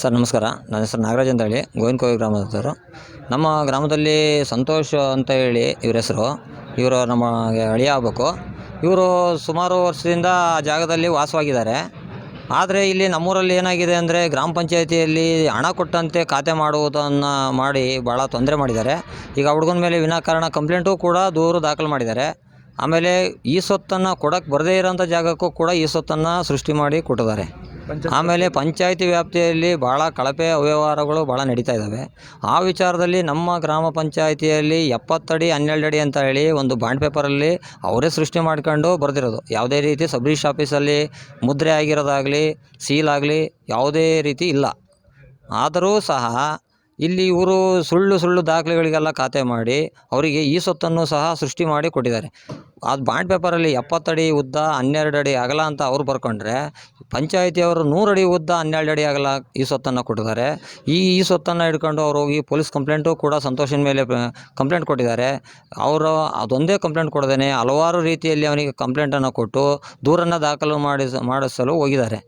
Sir, ನಮಸ್ಕಾರ. ನನ್ನ ಹೆಸರು ನಾಗರಾಜ್ ಅಂತ ಹೇಳಿ ಗೋವಿನಕೋವಿ ಗ್ರಾಮದವರು. ನಮ್ಮ ಗ್ರಾಮದಲ್ಲಿ ಸಂತೋಷ್ ಅಂತ ಹೇಳಿ ಇವ್ರ ಹೆಸರು. ಇವರು ನಮ್ಮ ಅಳಿಯ ಆಗಬೇಕು. ಇವರು ಸುಮಾರು ವರ್ಷದಿಂದ ಜಾಗದಲ್ಲಿ ವಾಸವಾಗಿದ್ದಾರೆ. ಆದರೆ ಇಲ್ಲಿ ನಮ್ಮೂರಲ್ಲಿ ಏನಾಗಿದೆ ಅಂದರೆ ಗ್ರಾಮ ಪಂಚಾಯಿತಿಯಲ್ಲಿ ಹಣ ಕೊಟ್ಟಂತೆ ಖಾತೆ ಮಾಡುವುದನ್ನು ಮಾಡಿ ಭಾಳ ತೊಂದರೆ ಮಾಡಿದ್ದಾರೆ. ಈಗ ಹುಡುಗನ ಮೇಲೆ ವಿನಾಕಾರಣ ಕಂಪ್ಲೇಂಟು ಕೂಡ ದೂರು ದಾಖಲು ಮಾಡಿದ್ದಾರೆ. ಆಮೇಲೆ ಈ ಸೊತ್ತನ್ನು ಕೊಡಕ್ಕೆ ಬರದೇ ಇರೋಂಥ ಜಾಗಕ್ಕೂ ಕೂಡ ಈ ಸೊತ್ತನ್ನು ಸೃಷ್ಟಿ ಮಾಡಿ ಕೊಟ್ಟಿದ್ದಾರೆ. ಆಮೇಲೆ ಪಂಚಾಯಿತಿ ವ್ಯಾಪ್ತಿಯಲ್ಲಿ ಭಾಳ ಕಳಪೆ ಅವ್ಯವಹಾರಗಳು ಭಾಳ ನಡೀತಾ ಇದ್ದಾವೆ ಆ ವಿಚಾರದಲ್ಲಿ ನಮ್ಮ ಗ್ರಾಮ ಪಂಚಾಯಿತಿಯಲ್ಲಿ ಎಪ್ಪತ್ತಡಿ ಹನ್ನೆರಡು ಅಡಿ ಅಂತ ಹೇಳಿ ಒಂದು ಬಾಂಡ್ ಪೇಪರಲ್ಲಿ ಅವರೇ ಸೃಷ್ಟಿ ಮಾಡ್ಕೊಂಡು ಬರೆದಿರೋದು. ಯಾವುದೇ ರೀತಿ ಸಬ್ ರಿಜಿಸ್ಟ್ರ್ ಆಫೀಸಲ್ಲಿ ಮುದ್ರೆ ಆಗಿರೋದಾಗಲಿ ಸೀಲ್ ಆಗಲಿ ಯಾವುದೇ ರೀತಿ ಇಲ್ಲ. ಆದರೂ ಸಹ ಇಲ್ಲಿ ಇವರು ಸುಳ್ಳು ಸುಳ್ಳು ದಾಖಲೆಗಳಿಗೆಲ್ಲ ಖಾತೆ ಮಾಡಿ ಅವರಿಗೆ ಈ ಸೊತ್ತನ್ನು ಸಹ ಸೃಷ್ಟಿ ಮಾಡಿ ಕೊಟ್ಟಿದ್ದಾರೆ. ಅದು ಬಾಂಡ್ ಪೇಪರಲ್ಲಿ ಎಪ್ಪತ್ತಡಿ ಉದ್ದ ಹನ್ನೆರಡು ಅಡಿ ಅಗಲ ಅಂತ ಅವ್ರು ಬರ್ಕೊಂಡ್ರೆ ಪಂಚಾಯಿತಿಯವರು ನೂರು ಅಡಿ ಉದ್ದ ಹನ್ನೆರಡು ಅಡಿ ಅಗಲ ಈ ಸೊತ್ತನ್ನು ಕೊಟ್ಟಿದ್ದಾರೆ. ಈ ಈ ಸೊತ್ತನ್ನು ಹಿಡ್ಕೊಂಡು ಅವ್ರು ಹೋಗಿ ಪೊಲೀಸ್ ಕಂಪ್ಲೇಂಟು ಕೂಡ ಸಂತೋಷನ ಮೇಲೆ ಕಂಪ್ಲೇಂಟ್ ಕೊಟ್ಟಿದ್ದಾರೆ. ಅವರು ಅದೊಂದೇ ಕಂಪ್ಲೇಂಟ್ ಕೊಡದೇನೆ ಹಲವಾರು ರೀತಿಯಲ್ಲಿ ಅವನಿಗೆ ಕಂಪ್ಲೇಂಟನ್ನು ಕೊಟ್ಟು ದೂರನ್ನು ದಾಖಲು ಮಾಡಿಸ, ಮಾಡಿಸಲು ಹೋಗಿದ್ದಾರೆ.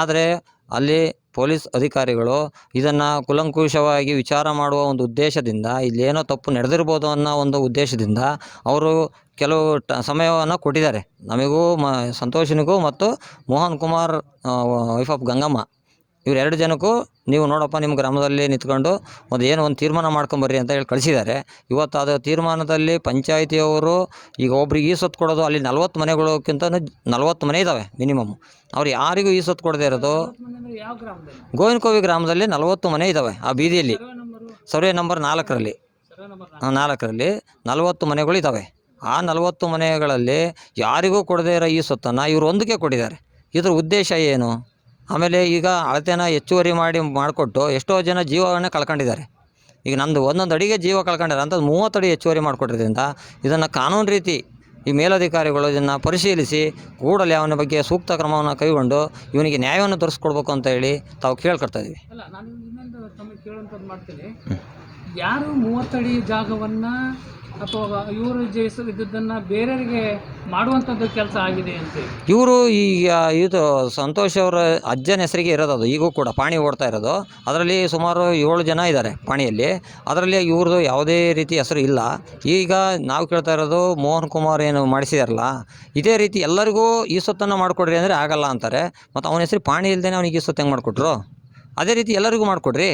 ಆದರೆ ಅಲ್ಲಿ ಪೊಲೀಸ್ ಅಧಿಕಾರಿಗಳು ಇದನ್ನು ಕುಲಂಕುಷವಾಗಿ ವಿಚಾರ ಮಾಡುವ ಒಂದು ಉದ್ದೇಶದಿಂದ, ಇಲ್ಲೇನೋ ತಪ್ಪು ನಡೆದಿರ್ಬೋದು ಅನ್ನೋ ಒಂದು ಉದ್ದೇಶದಿಂದ ಅವರು ಕೆಲವು ಟ, ಸಮಯವನ್ನು ಕೊಟ್ಟಿದ್ದಾರೆ. ನಮಗೂ ಮ, ಸಂತೋಷನಿಗೂ ಮತ್ತು ಮೋಹನ್ ಕುಮಾರ್ ವೈಫ್ ಆಫ್ ಗಂಗಮ್ಮ, ಇವರೆರಡು ಜನಕ್ಕೂ ನೀವು ನೋಡಪ್ಪ, ನಿಮ್ಮ ಗ್ರಾಮದಲ್ಲಿ ನಿಂತ್ಕೊಂಡು ಒಂದು ಏನೋ ಒಂದು ತೀರ್ಮಾನ ಮಾಡ್ಕೊಂಬರ್ರಿ ಅಂತ ಹೇಳಿ ಕಳಿಸಿದ್ದಾರೆ. ಇವತ್ತು ಅದು ತೀರ್ಮಾನದಲ್ಲಿ ಪಂಚಾಯಿತಿಯವರು ಈಗ ಒಬ್ರಿಗೆ ಈ ಸೊತ್ತು ಕೊಡೋದು, ಅಲ್ಲಿ ನಲ್ವತ್ತು ಮನೆಗಳಕ್ಕಿಂತ ನಲ್ವತ್ತು ಮನೆ ಇದ್ದಾವೆ ಮಿನಿಮಮ್. ಅವ್ರು ಯಾರಿಗೂ ಈ ಸೊತ್ತು ಕೊಡದೇ ಇರೋದು? ಗೋವಿನಕೋವಿ ಗ್ರಾಮದಲ್ಲಿ ನಲವತ್ತು ಮನೆ ಇದ್ದಾವೆ ಆ ಬೀದಿಯಲ್ಲಿ. ಸರ್ವೆ ನಂಬರು ನಾಲ್ಕರಲ್ಲಿ. ನಾಲ್ಕರಲ್ಲಿ ನಲವತ್ತು ಮನೆಗಳು ಇದ್ದಾವೆ ಆ ನಲವತ್ತು ಮನೆಗಳಲ್ಲಿ ಯಾರಿಗೂ ಕೊಡದೇ ಇರೋ ಈ ಸೊತ್ತನ್ನು ಇವರು ಒಂದಕ್ಕೆ ಕೊಟ್ಟಿದ್ದಾರೆ. ಇದ್ರ ಉದ್ದೇಶ ಏನು? ಆಮೇಲೆ ಈಗ ಅಳತೆನ ಹೆಚ್ಚುವರಿ ಮಾಡಿ ಮಾಡಿಕೊಟ್ಟು ಎಷ್ಟೋ ಜನ ಜೀವವನ್ನು ಕಳ್ಕೊಂಡಿದ್ದಾರೆ. ಈಗ ನಮ್ಮದು ಒಂದೊಂದು ಅಡಿಗೆ ಜೀವ ಕಳ್ಕೊಂಡಿದ್ದಾರೆ. ಅಂಥದ್ದು ಮೂವತ್ತು ಅಡಿ ಹೆಚ್ಚುವರಿ ಮಾಡಿಕೊಟ್ಟಿರೋದ್ರಿಂದ ಇದನ್ನು ಕಾನೂನು ರೀತಿ ಈ ಮೇಲಧಿಕಾರಿಗಳು ಇದನ್ನು ಪರಿಶೀಲಿಸಿ ಕೂಡಲೇ ಅವನ ಬಗ್ಗೆ ಸೂಕ್ತ ಕ್ರಮವನ್ನು ಕೈಗೊಂಡು ಇವನಿಗೆ ನ್ಯಾಯವನ್ನು ತೋರಿಸ್ಕೊಡ್ಬೇಕು ಅಂತ ಹೇಳಿ ತಾವು ಕೇಳ್ಕೊಡ್ತಾ ಇದ್ದೀವಿ ಯಾರು ಮೂವತ್ತಡಿ ಜಾಗವನ್ನು ಅಥವಾ ಇವರು ಜಯಿಸಿದ್ದನ್ನು ಬೇರೆಯವರಿಗೆ ಮಾಡುವಂಥದ್ದು ಕೆಲಸ ಆಗಿದೆ ಅಂತ ಇವರು ಈಗ ಇದು ಸಂತೋಷ್ ಅವರ ಅಜ್ಜನ ಹೆಸರಿಗೆ ಇರೋದು ಅದು, ಈಗೂ ಕೂಡ ಪಾಣಿ ಓಡ್ತಾ ಇರೋದು. ಅದರಲ್ಲಿ ಸುಮಾರು ಏಳು ಜನ ಇದ್ದಾರೆ ಪಾಣಿಯಲ್ಲಿ. ಅದರಲ್ಲಿ ಇವ್ರದ್ದು ಯಾವುದೇ ರೀತಿ ಹೆಸರು ಇಲ್ಲ. ಈಗ ನಾವು ಕೇಳ್ತಾ ಇರೋದು ಮೋಹನ್ ಕುಮಾರ್ ಏನು ಮಾಡಿಸಿದಾರಲ್ಲ, ಇದೇ ರೀತಿ ಎಲ್ಲರಿಗೂ ಈ ಸೊತ್ತನ್ನು ಮಾಡಿಕೊಡ್ರಿ ಅಂದರೆ ಆಗಲ್ಲ ಅಂತಾರೆ. ಮತ್ತು ಅವನ ಹೆಸರು ಪಾಣಿ ಇಲ್ಲದೇ ಅವನಿಗೆ ಈ ಸೊತ್ತು ಹೆಂಗೆ ಮಾಡಿಕೊಟ್ರು? ಅದೇ ರೀತಿ ಎಲ್ಲರಿಗೂ ಮಾಡಿಕೊಡ್ರಿ.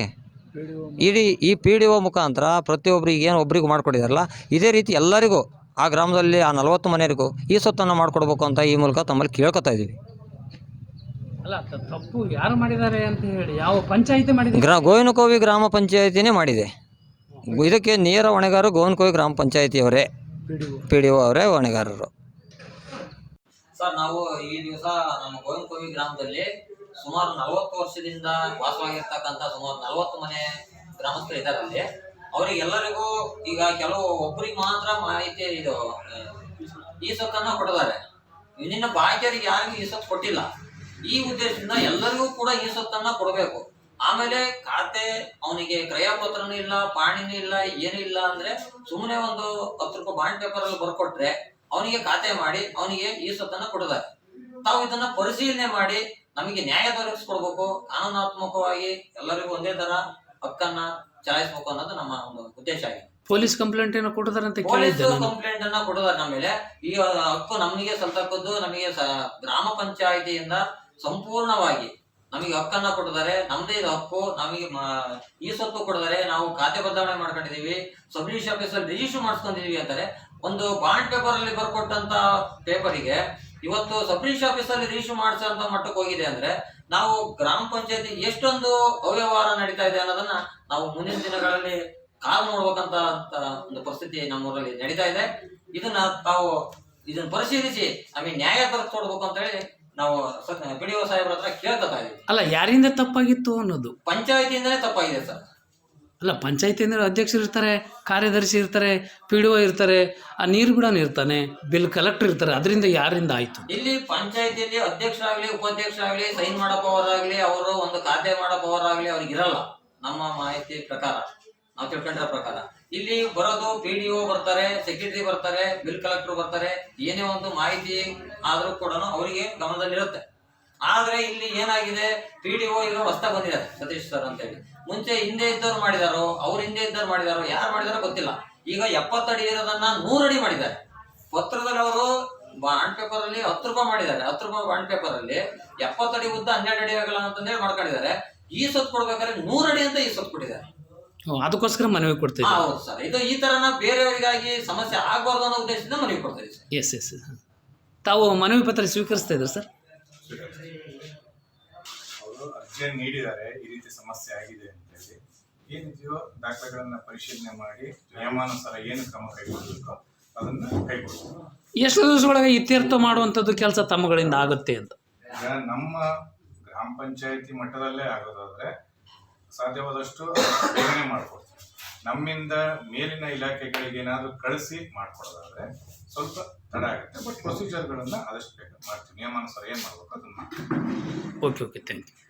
ಇಡೀ ಈ ಪಿ ಡಿ ಒ ಮುಖಾಂತರ ಪ್ರತಿಯೊಬ್ಬರಿಗೆ ಏನು ಒಬ್ಬರಿಗೂ ಮಾಡಿಕೊಟ್ಟಿದಾರಲ್ಲ ಇದೇ ರೀತಿ ಎಲ್ಲರಿಗೂ ಆ ಗ್ರಾಮದಲ್ಲಿ ಆ ನಲವತ್ತು ಮನೆಯವರಿಗೂ ಈ ಸೊತ್ತನ್ನು ಮಾಡಿಕೊಡ್ಬೇಕು ಅಂತ ಈ ಮೂಲಕ ತಮ್ಮಲ್ಲಿ ಕೇಳ್ಕೊತಾ ಇದ್ದೀವಿ. ಅಲ್ಲ ತಪ್ಪು ಯಾರು ಮಾಡಿದ್ದಾರೆ ಅಂತ ಹೇಳಿ ಯಾವ ಪಂಚಾಯಿತಿ ಮಾಡಿದೆ? ಗ್ರಾ ಗೋವಿನಕೋವಿ ಗ್ರಾಮ ಪಂಚಾಯಿತಿನೇ ಮಾಡಿದೆ. ಇದಕ್ಕೆ ನೇರ ಹೊಣೆಗಾರರು ಗೋವಿನಕೋವಿ ಗ್ರಾಮ ಪಂಚಾಯತಿಯವರೇ. ಪಿ ಡಿ ಒ ಅವರೇ ಹೊಣೆಗಾರರು. ಸರ್ ನಾವು ಈ ದಿವಸ ನಮ್ಮ ಗೋವಿನಕೋವಿ ಗ್ರಾಮದಲ್ಲಿ ಸುಮಾರು ನಲವತ್ತು ವರ್ಷದಿಂದ ವಾಸವಾಗಿರ್ತಕ್ಕಂಥ ಸುಮಾರು ನಲವತ್ತು ಮನೆ ಗ್ರಾಮಸ್ಥರು ಇದ್ದಾರೆ ಅಲ್ಲಿ. ಅವರಿಗೆಲ್ಲರಿಗೂ ಈಗ ಕೆಲವು ಒಬ್ಬರಿಗೆ ಮಾತ್ರ ಮಾಹಿತಿ ಇದು ಈ ಸೊತ್ತನ್ನ ಕೊಡಿದ್ದಾರೆ ಇನ್ನ ಬಾಕಿಯರಿಗೆ ಯಾರಿಗೂ ಈ ಸೊತ್ತು ಕೊಟ್ಟಿಲ್ಲ. ಈ ಉದ್ದೇಶದಿಂದ ಎಲ್ಲರಿಗೂ ಕೂಡ ಈ ಸೊತ್ತನ್ನ ಕೊಡಬೇಕು. ಆಮೇಲೆ ಖಾತೆ ಅವನಿಗೆ ಕ್ರಯಪತ್ರನೂ ಇಲ್ಲ, ಪಾಣಿನೂ ಇಲ್ಲ, ಏನೂ ಇಲ್ಲ ಅಂದ್ರೆ ಸುಮ್ಮನೆ ಒಂದು ಹತ್ತು ರೂಪಾಯಿ ಬಾಂಡ್ ಪೇಪರ್ ಅಲ್ಲಿ ಬರ್ಕೊಟ್ರೆ ಅವನಿಗೆ ಖಾತೆ ಮಾಡಿ ಅವನಿಗೆ ಈ ಸೊತ್ತನ್ನ ಕೊಡಿದ್ದಾರೆ ತಾವು ಇದನ್ನ ಪರಿಶೀಲನೆ ಮಾಡಿ ನಮಗೆ ನ್ಯಾಯ ದೊರಕಿಸ್ಕೊಡ್ಬೇಕು ಕಾನೂನಾತ್ಮಕವಾಗಿ ಎಲ್ಲರಿಗೂ ಒಂದೇ ತರ ಹಕ್ಕನ್ನ ಚಲಾಯಿಸ್ಬೇಕು ಅನ್ನೋದು ನಮ್ಮ ಒಂದು ಉದ್ದೇಶ ಆಗಿದೆ. ಪೊಲೀಸ್ ಕಂಪ್ಲೇಂಟ್ ಏನೋ ಕೊಡ್ತಾರಂತ ಪೊಲೀಸ್ ಕಂಪ್ಲೇಂಟ್ ಅನ್ನ ಕೊಡೋದಾರ ನಮ್ಮ ಮೇಲೆ. ಈ ಹಕ್ಕು ನಮಗೆ ಸಲ್ತಕ್ಕದ್ದು ನಮಗೆ ಗ್ರಾಮ ಪಂಚಾಯಿತಿಯಿಂದ ಸಂಪೂರ್ಣವಾಗಿ ನಮಗೆ ಹಕ್ಕನ್ನ ಕೊಟ್ಟಿದ್ದಾರೆ. ನಮ್ದೇ ಇದು ಹಕ್ಕು. ನಮಗೆ ಈ ಸೊತ್ತು ಕೊಟ್ಟಿದ್ದಾರೆ. ನಾವು ಖಾತೆ ಬದಲಾವಣೆ ಮಾಡ್ಕೊಂಡಿದೀವಿ ಸಬ್ ಆಫೀಸಲ್ಲಿ ರಿಜಿಸ್ಟರ್ ಮಾಡಿಸ್ಕೊಂಡಿದೀವಿ ಅಂತಾರೆ. ಒಂದು ಬಾಂಡ್ ಪೇಪರ್ ಅಲ್ಲಿ ಬರ್ಕೊಟ್ಟಂತ ಪೇಪರಿಗೆ ಇವತ್ತು ಸಬ್ ಆಫೀಸ್ ಆಫೀಸಲ್ಲಿ ರಿಜಿಸ್ಟರ್ ಮಾಡಿಸೋ ಮಟ್ಟಕ್ಕೆ ಹೋಗಿದೆ ಅಂದ್ರೆ ನಾವು ಗ್ರಾಮ ಪಂಚಾಯತಿ ಎಷ್ಟೊಂದು ಅವ್ಯವಹಾರ ನಡೀತಾ ಇದೆ ಅನ್ನೋದನ್ನ ನಾವು ಮುಂದಿನ ದಿನಗಳಲ್ಲಿ ಕಾಲ್ ನೋಡ್ಬೇಕಂತ ಒಂದು ಪರಿಸ್ಥಿತಿ ನಮ್ಮೂರಲ್ಲಿ ನಡೀತಾ ಇದೆ. ಇದನ್ನ ತಾವು ಇದನ್ನ ಪರಿಶೀಲಿಸಿ ನಮಗೆ ನ್ಯಾಯ ತರಿಸ್ಕೊಡ್ಬೇಕು ಅಂತ ಹೇಳಿ ನಾವು ಪಿ ಡಿ ಒ ಸಾಹೇಬ್ರ ಹತ್ರ ಕೇಳ್ಕೊತಾ ಇದೀವಿ. ಅಲ್ಲ ಯಾರಿಂದ ತಪ್ಪಾಗಿತ್ತು ಅನ್ನೋದು? ಪಂಚಾಯತಿಯಿಂದನೇ ತಪ್ಪಾಗಿದೆ ಸರ್. ಅಲ್ಲ ಪಂಚಾಯತಿ ಅಂದರೆ ಅಧ್ಯಕ್ಷರು ಇರ್ತಾರೆ, ಕಾರ್ಯದರ್ಶಿ ಇರ್ತಾರೆ ಪಿ ಡಿ ಒ ಇರ್ತಾರೆ, ಆ ನೀರು ಬಿಡೋನು ಇರ್ತಾನೆ ಬಿಲ್ ಕಲೆಕ್ಟರ್ ಇರ್ತಾರೆ, ಅದರಿಂದ ಯಾರಿಂದ ಆಯಿತು? ಇಲ್ಲಿ ಪಂಚಾಯತಿಯಲ್ಲಿ ಅಧ್ಯಕ್ಷರಾಗಲಿ, ಉಪಾಧ್ಯಕ್ಷರಾಗ್ಲಿ ಸೈನ್ ಮಾಡೋ ಅವರು ಒಂದು ಖಾತೆ ಮಾಡೋ ಪವರ್ ಅವ್ರಿಗೆ ಇರಲ್ಲ, ನಮ್ಮ ಮಾಹಿತಿ ಪ್ರಕಾರ, ನಾವು ತಿಳ್ಕೊಂಡಿರೋ ಪ್ರಕಾರ. ಇಲ್ಲಿ ಬರೋದು ಪಿ ಡಿ ಒ ಬರ್ತಾರೆ ಸೆಕ್ರೆಟರಿ ಬರ್ತಾರೆ ಬಿಲ್ ಕಲೆಕ್ಟರ್ ಬರ್ತಾರೆ, ಏನೇ ಒಂದು ಮಾಹಿತಿ ಆದರೂ ಕೂಡ ಅವರಿಗೆ ಗಮನದಲ್ಲಿರುತ್ತೆ. ಆದರೆ ಇಲ್ಲಿ ಏನಾಗಿದೆ ಪಿ ಡಿ ಒ ಈಗ ಹೊಸ್ದಾಗ್ ಬಂದಿದ್ದಾರೆ, ಸತೀಶ್ ಸರ್ ಅಂತ ಹೇಳಿ. ಮುಂಚೆ ಹಿಂದೆ ಇದ್ದವ್ರು ಮಾಡಿದಾರೋ ಅವ್ರ ಹಿಂದೆ ಇದ್ದವ್ರು ಮಾಡಿದಾರೋ ಯಾರು ಮಾಡಿದಾರೋ ಗೊತ್ತಿಲ್ಲ. ಈಗ ಎಪ್ಪತ್ತಡಿ ಇರೋದನ್ನ ನೂರಡಿ ಮಾಡಿದ್ದಾರೆ. ಪತ್ರದಲ್ಲಿ ಅವರು ಬಾಂಡ್ ಪೇಪರ್ ಅಲ್ಲಿ ಹತ್ತು ರೂಪಾಯಿ ಮಾಡಿದ್ದಾರೆ. ಹತ್ತು ರೂಪಾಯಿ ಬಾಂಡ್ ಪೇಪರ್ ಅಲ್ಲಿ ಎಪ್ಪತ್ತಡಿ ಉದ್ದ ಹನ್ನೆರಡು ಅಡಿ ಆಗಲ್ಲ ಅಂತಂದೇಳಿ ಮಾಡ್ಕೊಂಡಿದ್ದಾರೆ. ಈ ಸೊತ್ತು ಕೊಡ್ಬೇಕಾದ್ರೆ ನೂರಡಿ ಅಂತ ಈ ಸೊತ್ತು ಕೊಟ್ಟಿದ್ದಾರೆ. ಅದಕ್ಕೋಸ್ಕರ ಮನವಿ ಕೊಡ್ತೀವಿ ಹೌದು ಸರ್. ಇದು ಈ ತರನ ಬೇರೆಯವರಿಗಾಗಿ ಸಮಸ್ಯೆ ಆಗಬಾರ್ದು ಅನ್ನೋ ಉದ್ದೇಶದಿಂದ ಮನವಿ ಕೊಡ್ತೀವಿ ಎಸ್ ಎಸ್ ತಾವು ಮನವಿ ಪತ್ರ ಸ್ವೀಕರಿಸ್ತಾ ಇದ್ರು ಸರ್? ಅರ್ಜಿಯನ್ನು ನೀಡಿದ್ದಾರೆ ಈ ರೀತಿ ಸಮಸ್ಯೆ ಆಗಿದೆ ಅಂತ ಹೇಳಿ. ಏನಿದೆಯೋ ದಾಖಲೆಗಳನ್ನ ಪರಿಶೀಲನೆ ಮಾಡಿ ನಿಯಮಾನುಸಾರ ಏನು ಕ್ರಮ ಕೈಗೊಳ್ಳಬೇಕು ಅದನ್ನ ಕೈಗೊಳ್ಬೇಕು. ಎಷ್ಟು ದಿವಸದೊಳಗೆ ಇತ್ಯರ್ಥ ಮಾಡುವಂಥದ್ದು ಕೆಲಸ ತಮ್ಮಗಳಿಂದ ಆಗುತ್ತೆ ಅಂತ? ಈಗ ನಮ್ಮ ಗ್ರಾಮ ಪಂಚಾಯತಿ ಮಟ್ಟದಲ್ಲೇ ಆಗೋದಾದ್ರೆ ಸಾಧ್ಯವಾದಷ್ಟು ಬೇಗನೆ ಮಾಡ್ಕೊಡ್ತೀವಿ. ನಮ್ಮಿಂದ ಮೇಲಿನ ಇಲಾಖೆಗಳಿಗೆ ಏನಾದರೂ ಕಳಿಸಿ ಮಾಡ್ಕೊಡೋದಾದ್ರೆ ಸ್ವಲ್ಪ ತಡ ಆಗುತ್ತೆ. ಬಟ್ ಪ್ರೊಸೀಜರ್ಗಳನ್ನ ಆದಷ್ಟು ಬೇಗ ಮಾಡ್ತೀವಿ. ನಿಯಮಾನುಸಾರ ಏನು ಮಾಡಬೇಕು ಅದನ್ನ ಮಾಡ್ತೀವಿ. Okay okay thank you